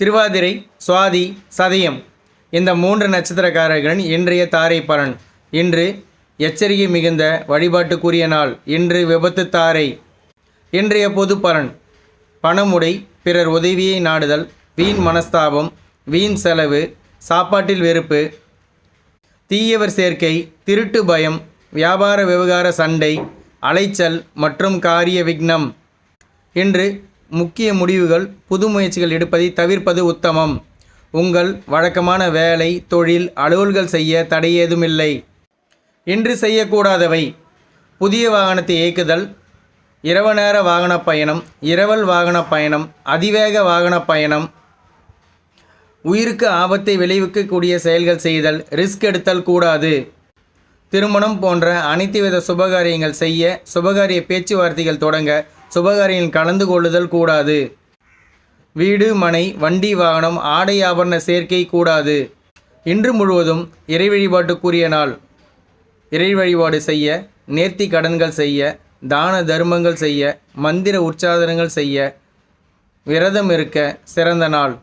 திருவாதிரை சுவாதி சதயம் இந்த மூன்று நட்சத்திரக்காரர்களின் இன்றைய தாரை பலன். இன்று எச்சரிக்கை மிகுந்த வழிபாட்டுக்குரிய நாள். இன்று விபத்து தாரை. இன்றைய பொது பலன். பணமுடை பிறர் உதவியை நாடுதல் வீண் மனஸ்தாபம் வீண் செலவு சாப்பாட்டில் வெறுப்பு தீயவர் சேர்க்கை திருட்டு பயம் வியாபார விவகார சண்டை அலைச்சல் மற்றும் காரிய விக்னம். இன்று முக்கிய முடிவுகள் புது முயற்சிகள் எடுப்பதை தவிர்ப்பது உத்தமம். உங்கள் வழக்கமான வேலை தொழில் அலுவல்கள் செய்ய தடை ஏதுமில்லை. இன்று செய்யக்கூடாதவை. புதிய வாகனத்தை இயக்குதல் இரவு நேர வாகன பயணம் இரவல் வாகன பயணம் அதிவேக வாகன பயணம். உயிருக்கு ஆபத்தை விளைவிக்கக்கூடிய செயல்கள் செய்தல் ரிஸ்க் எடுத்தல் கூடாது. திருமணம் போன்ற அனைத்து வித சுபகாரியங்கள் செய்ய சுபகாரிய பேச்சுவார்த்தைகள் தொடங்க சுபகாரியில் கலந்து கொள்ளுதல் கூடாது. வீடு மனை வண்டி வாகனம் ஆடை ஆபரண சேர்க்கை கூடாது. இன்று முழுவதும் இறை வழிபாட்டுக்குரிய நாள். இறை வழிபாடு செய்ய நேர்த்தி கடன்கள் செய்ய தான தர்மங்கள் செய்ய மந்திர உற்சாதனங்கள் செய்ய விரதம் இருக்க சிறந்த நாள்.